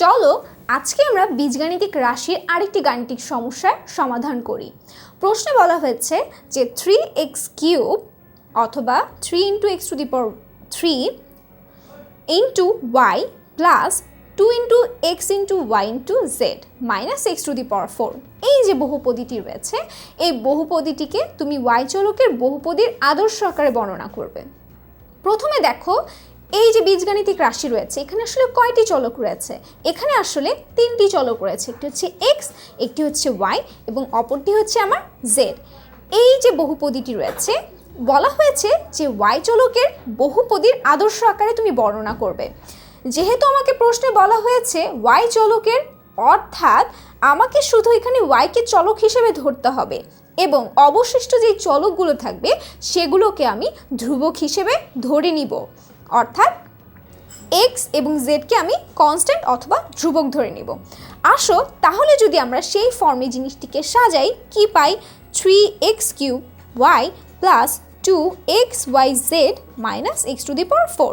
চলো আজকে আমরা বীজগাণিতিক রাশির আরেকটি গাণিতিক সমস্যার সমাধান করি। প্রশ্নে বলা হয়েছে যে থ্রি এক্স কিউব অথবা three into X to the power three into Y plus two into X into Y into Z minus X to the power four এই যে বহুপদীটি রয়েছে, এই বহুপদীটিকে তুমি ওয়াই চলকের বহুপদীর আদর্শ আকারে বর্ণনা করবে। প্রথমে দেখো এই যে বীজগাণিতিক রাশি রয়েছে, এখানে আসলে কয়টি চলক রয়েছে? এখানে আসলে তিনটি চলক রয়েছে, একটি হচ্ছে এক্স একটি হচ্ছে ওয়াই এবং অপরটি হচ্ছে আমার জেড এই যে বহুপদীটি রয়েছে, বলা হয়েছে যে ওয়াই চলকের বহুপদীর আদর্শ আকারে তুমি বর্ণনা করবে। যেহেতু আমাকে প্রশ্নে বলা হয়েছে ওয়াই চলকের, অর্থাৎ আমাকে শুধু এখানে ওয়াইকে চলক হিসেবে ধরতে হবে এবং অবশিষ্ট যে চলকগুলো থাকবে, সেগুলোকে আমি ধ্রুবক হিসেবে ধরে নিব। অর্থাৎ এক্স এবং জেডকে আমি কনস্ট্যান্ট অথবা ধ্রুবক ধরে নিব। আসো, তাহলে যদি আমরা সেই ফর্মে জিনিসটিকে সাজাই, কি পাই? Three X cube Y plus two X Y Z minus X to the power four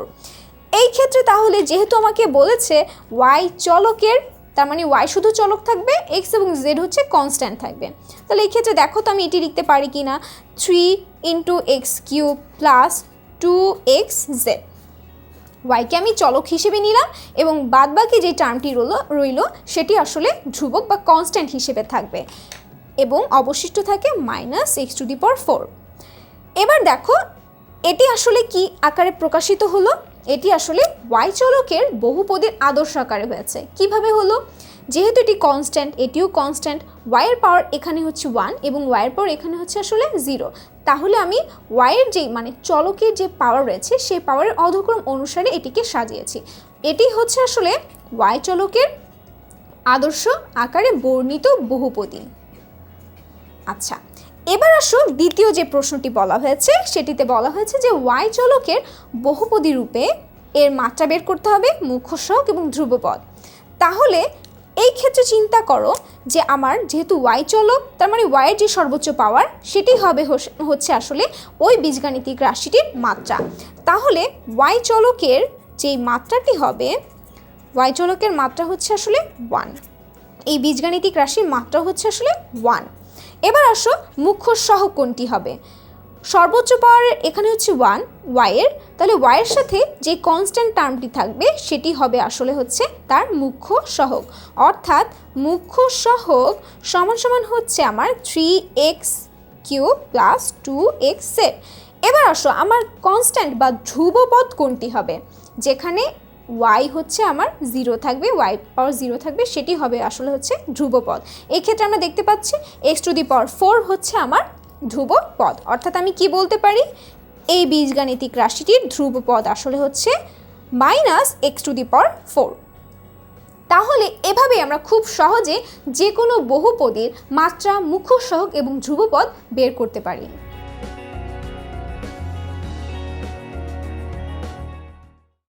এই ক্ষেত্রে তাহলে যেহেতু আমাকে বলেছে ওয়াই চলকের, তার মানে ওয়াই শুধু চলক থাকবে এক্স এবং জেড হচ্ছে কনস্ট্যান্ট থাকবে। তাহলে এই ক্ষেত্রে দেখো তো আমি এটি লিখতে পারি কি না three into X cube plus two X Z ওয়াইকে আমি চলক হিসেবে নিলাম এবং বাদবাকি যে টার্মটি রইল রইল, সেটি আসলে ধ্রুবক বা কনস্ট্যান্ট হিসেবে থাকবে এবং অবশিষ্ট থাকে মাইনাস এক্স টু দি পর ফোর এবার দেখো, এটি আসলে কি আকারে প্রকাশিত হলো? এটি আসলে ওয়াই চলকের বহুপদীর আদর্শ আকারে হয়েছে। কীভাবে হলো? যেহেতু এটি কনস্ট্যান্ট এটিও কনস্ট্যান্ট ওয়াইয়ের পাওয়ার এখানে হচ্ছে ওয়ান এবং ওয়াইয়ের পাওয়ার এখানে হচ্ছে আসলে জিরো তাহলে আমি ওয়াইয়ের যে মানে চলকের যে পাওয়ার রয়েছে, সেই পাওয়ারের অধক্রম অনুসারে এটিকে সাজিয়েছি। এটি হচ্ছে আসলে ওয়াই চলকের আদর্শ আকারে বর্ণিত বহুপদী। আচ্ছা এবার আসো দ্বিতীয় যে প্রশ্নটি বলা হয়েছে, সেটিতে বলা হয়েছে যে ওয়াই চলকের বহুপদী রূপে এর মাত্রা বের করতে হবে, মুখ্য এবং ধ্রুবপদ। তাহলে এই ক্ষেত্রে চিন্তা করো যে আমার যেহেতু ওয়াই চলক তার মানে ওয়াইয়ের যে সর্বোচ্চ পাওয়ার সেটি হবে হচ্ছে আসলে ওই বীজগাণিতিক রাশিটির মাত্রা। তাহলে ওয়াই চলকের যেই মাত্রাটি হবে ওয়াই চলকের মাত্রা হচ্ছে আসলে ওয়ান এই বীজগাণিতিক রাশির মাত্রা হচ্ছে আসলে ওয়ান এবার আসো মুখ্য সহগ কোনটি হবে। সর্বোচ্চ পাওয়ারের এখানে হচ্ছে ওয়ান ওয়াইয়ের তাহলে ওয়াইয়ের সাথে যে কনস্ট্যান্ট টার্মটি থাকবে, সেটি হবে আসলে হচ্ছে তার মুখ্য সহগ। অর্থাৎ মুখ্য সহগ সমান সমান হচ্ছে আমার three X cube plus two X set এবার আসো, আমার কনস্ট্যান্ট বা ধ্রুবপদ কোনটি হবে? যেখানে ওয়াই হচ্ছে আমার জিরো থাকবে ওয়াই পাওয়ার জিরো থাকবে, সেটি হবে আসলে হচ্ছে ধ্রুবপদ। এই ক্ষেত্রে আমরা দেখতে পাচ্ছি X to the power four হচ্ছে আমার ধ্রুবপদ অর্থাৎ আমি কি বলতে পারি? এই বীজগাণিতিক রাশিটির ধ্রুব পদ আসলে হচ্ছে মাইনাস এক্স টু দি পর ফোর তাহলে এভাবে আমরা খুব সহজে যে কোনো বহুপদীর মাত্রা মুখ্য সহগ এবং ধ্রুবপদ বের করতে পারি।